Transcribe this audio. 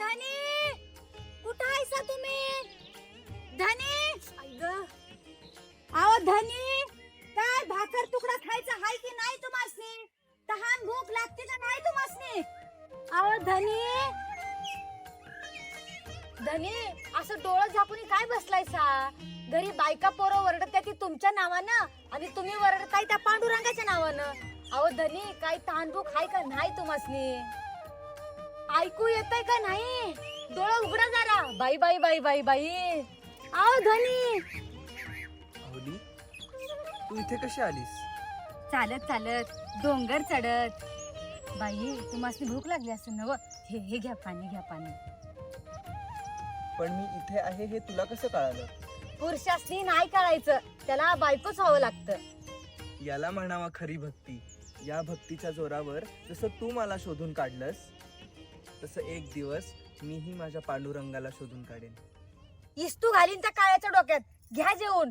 धनी! कुठं आहेसा तुम्ही? धनी! अहो धनी! काय भाकर तुकडा खायचा हाय की नाही तुम्हासनी? तहान भूक लागते का नाही तुम्हासनी? अहो धनी! धनी असं डोळं झाकून काय बसलायसा? घरी बायका पोरं वरडत्या ती तुमच्या नावानं आणि तुम्ही वरडताय त्या पांडुरंगाच्या नावानं. अहो धनी काय तहानभूक हाय का नाही तुम्हासनी? ऐकू येतंय का नाही? डोळं उघडा जरा. बाई बाई बाई बाई बाई. आहो धनी आवली तू इथे कशी आलीस? चालत चालत. डोंगर चढत. बाई तुम्हाला भूक लागली असेल ना? हे हे घ्या पाणी घ्या पाणी. पण मी इथे आहे हे तुला कसं कळालं? पुरुषासनी नाही कळायचं. त्याला बायकोच व्हावं लागतं. याला म्हणावा खरी भक्ती. या भक्तीच्या जोरावर जसं तू मला शोधून काढलंस तसं एक दिवस मीही माझ्या पांडुरंगाला शोधून काढेन. इस्तू घालीन त्या काळ्याच्या डोक्यात. घ्या जेवून.